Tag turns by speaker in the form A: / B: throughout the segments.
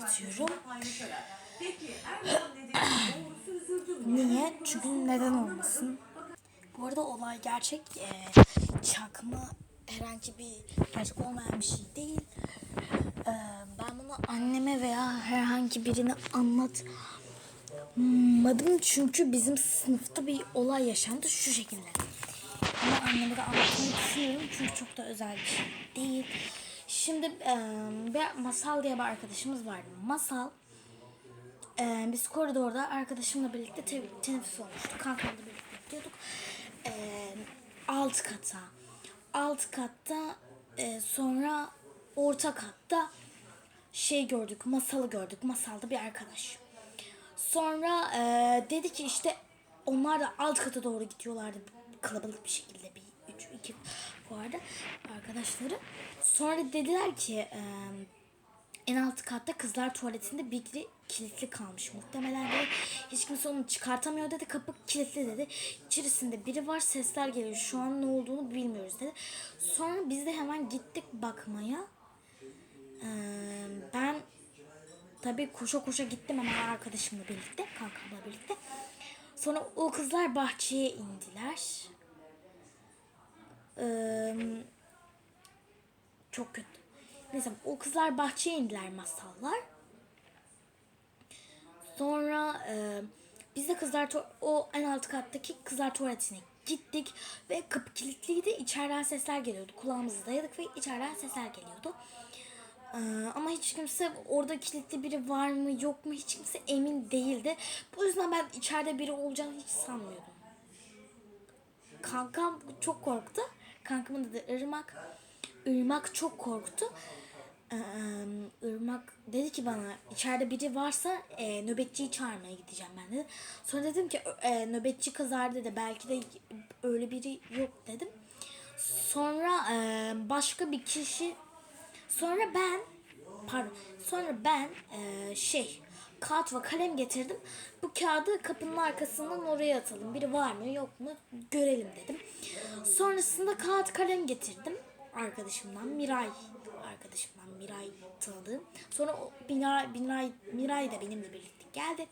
A: anlatıyorum. Niye? Çünkü neden olmasın? Bu arada olay gerçek. Ee, çakma herhangi bir gerçek olmayan bir şey değil. Ee, ben bunu anneme veya herhangi birine anlatmadım. Çünkü bizim sınıfta bir olay yaşandı şu şekilde. Ama anneme de anlatmayı düşünüyorum çünkü çok da özel bir şey değil. Şimdi bir Masal diye bir arkadaşımız vardı. Masal biz koridorda arkadaşımla birlikte te- teneffüs olmuştu. Kankamla birlikte gidiyorduk. Alt kata. Alt katta sonra orta katta şey gördük. Masalı gördük. Masalda bir arkadaş. Sonra dedi ki işte onlar da alt kata doğru gidiyorlardı. Kalabalık bir şekilde bir üç iki vardı arkadaşları. Sonra dediler ki e, en alt katta kızlar tuvaletinde biri kilitli kalmış muhtemelen dedi. Hiç kimse onu çıkartamıyor dedi. Kapı kilitli dedi. İçerisinde biri var sesler geliyor. Şu an ne olduğunu bilmiyoruz dedi. Sonra biz de hemen gittik bakmaya. Ee, ben tabii koşa koşa gittim ama arkadaşımla birlikte, kankamla birlikte. Sonra o kızlar bahçeye indiler. Ee, çok kötü. Neyse o kızlar bahçeye indiler masallar. Sonra e, biz de kızlar o en alt kattaki kızlar tuvaletine gittik ve kapı kilitliydi. İçeriden sesler geliyordu. Kulağımızı dayadık ve içeriden sesler geliyordu. Ee, ama hiç kimse orada kilitli biri var mı yok mu hiç kimse emin değildi. Bu yüzden ben içeride biri olacağını hiç sanmıyordum. Kankam çok korktu. Kankamın adı Irmak. Irmak çok korktu. Ee, Irmak dedi ki bana içeride biri varsa e, nöbetçiyi çağırmaya gideceğim ben dedi. Sonra dedim ki e, nöbetçi kızar dedi. Belki de öyle biri yok dedim. Sonra e, başka bir kişi sonra ben pardon sonra ben e, şey kağıt ve kalem getirdim. Bu kağıdı kapının arkasından oraya atalım. Biri var mı yok mu görelim dedim. Sonrasında kağıt kalem getirdim arkadaşımdan Miray arkadaşımdan Miray tanıdığım. Sonra Miray, Miray, Miray da benimle birlikte geldi.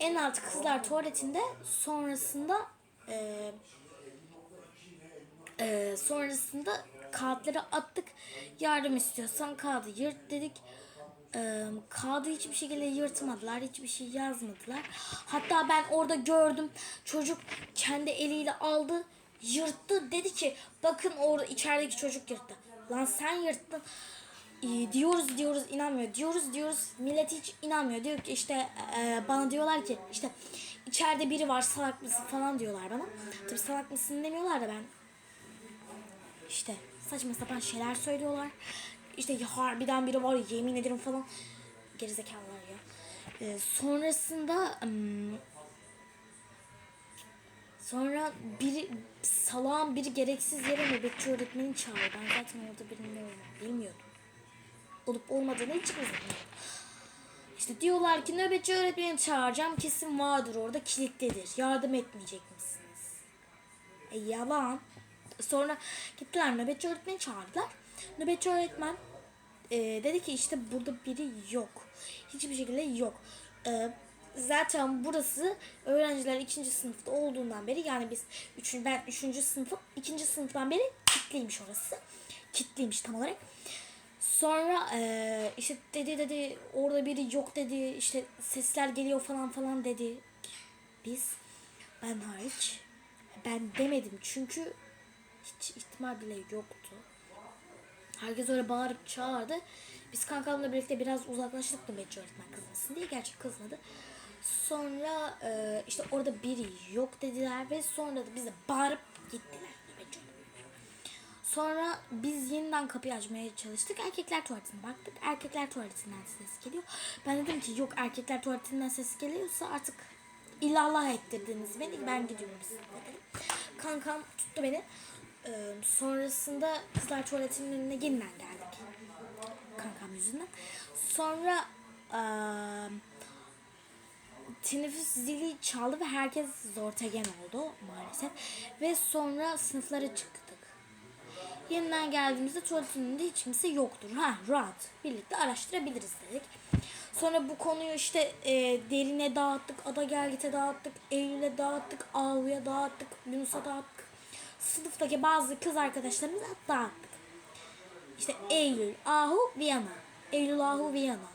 A: En alt kızlar tuvaletinde sonrasında e, e, sonrasında kağıtları attık. Yardım istiyorsan kağıdı yırt dedik. E, kağıdı hiçbir şekilde yırtmadılar. Hiçbir şey yazmadılar. Hatta ben orada gördüm. Çocuk kendi eliyle aldı. Yırttı. Dedi ki bakın orada içerideki çocuk yırttı. Lan sen yırttın. E, diyoruz diyoruz inanmıyor. Diyoruz diyoruz millet hiç inanmıyor. Diyor ki işte e, bana diyorlar ki işte içeride biri var salak mısın falan diyorlar bana. Tabii salak mısın demiyorlar da ben işte saçma sapan şeyler söylüyorlar. İşte ya harbiden biri var yemin ederim falan. Gerizekalılar ya. Ee, sonrasında sonra biri salağın biri gereksiz yere nöbetçi öğretmeni çağırdı. Ben zaten orada birinin olduğunu bilmiyordum. Olup olmadığını hiç bilmiyordum. İşte diyorlar ki nöbetçi öğretmeni çağıracağım kesin vardır orada kilitlidir. Yardım etmeyecek misiniz? E yalan. Sonra gittiler nöbetçi öğretmeni çağırdılar. Nöbetçi öğretmen e, dedi ki işte burada biri yok. Hiçbir şekilde yok. E, zaten burası öğrenciler ikinci sınıfta olduğundan beri yani biz üçün, ben üçüncü sınıfım ikinci sınıftan beri kitliymiş orası. Kitliymiş tam olarak. Sonra e, işte dedi dedi orada biri yok dedi işte sesler geliyor falan falan dedi. Biz ben hariç ben demedim çünkü hiç ihtimal bile yoktu. Herkes öyle bağırıp çağırdı. Biz kankamla birlikte biraz uzaklaştık nöbetçi öğretmen kızmasın diye. Gerçi kızmadı. Sonra e, işte orada biri yok dediler ve sonra da bize bağırıp gittiler. Sonra biz yeniden kapıyı açmaya çalıştık. Erkekler tuvaletine baktık. Erkekler tuvaletinden ses geliyor. Ben dedim ki yok erkekler tuvaletinden ses geliyorsa artık illallah ettirdiniz beni. Ben gidiyorum sizinle dedim. Kankam tuttu beni. Ee, sonrasında kızlar tuvaletinin önüne yeniden geldik. Kankam yüzünden. Sonra eee teneffüs zili çaldı ve herkes zortegen oldu maalesef. Ve sonra sınıflara çıktık. Yeniden geldiğimizde tuvaletin önünde hiç kimse yoktur. Ha rahat. Birlikte araştırabiliriz dedik. Sonra bu konuyu işte e, derine dağıttık, Ada Gelgit'e dağıttık, Eylül'e dağıttık, Ahu'ya dağıttık, Yunus'a dağıttık. Sınıftaki bazı kız arkadaşlarımıza dağıttık. İşte Eylül, Ahu, Viyana. Eylül, Ahu, Viyana.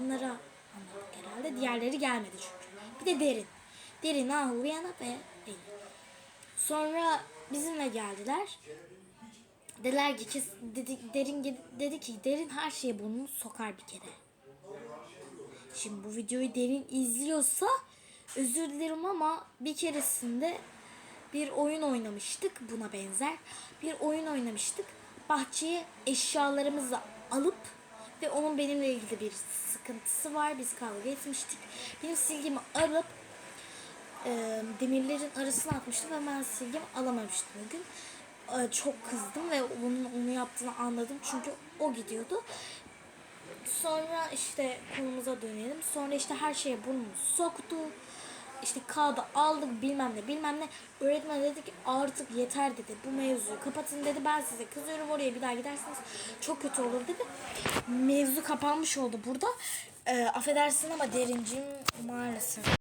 A: Bunlara anladık herhalde. Diğerleri gelmedi çünkü. Bir de Derin. Derin, Ahu, Viyana ve Eylül. Sonra bizimle geldiler. Dediler ki kes- dedi, derin dedi ki derin her şeye burnunu sokar bir kere. Şimdi bu videoyu derin izliyorsa özür dilerim ama bir keresinde bir oyun oynamıştık buna benzer. Bir oyun oynamıştık. Bahçeye eşyalarımızı alıp ve onun benimle ilgili bir sıkıntısı var. Biz kavga etmiştik. Benim silgimi alıp e, demirlerin arasına atmıştım ve ben silgimi alamamıştım o gün. E, çok kızdım ve onun onu yaptığını anladım çünkü o gidiyordu. Sonra işte konumuza dönelim. Sonra işte her şeye burnunu soktu. İşte kağıdı aldık bilmem ne bilmem ne. Öğretmen dedi ki artık yeter dedi. Bu mevzuyu kapatın dedi. Ben size kızıyorum oraya bir daha giderseniz çok kötü olur dedi. Mevzu kapanmış oldu burada. Ee, affedersin ama derincim maalesef.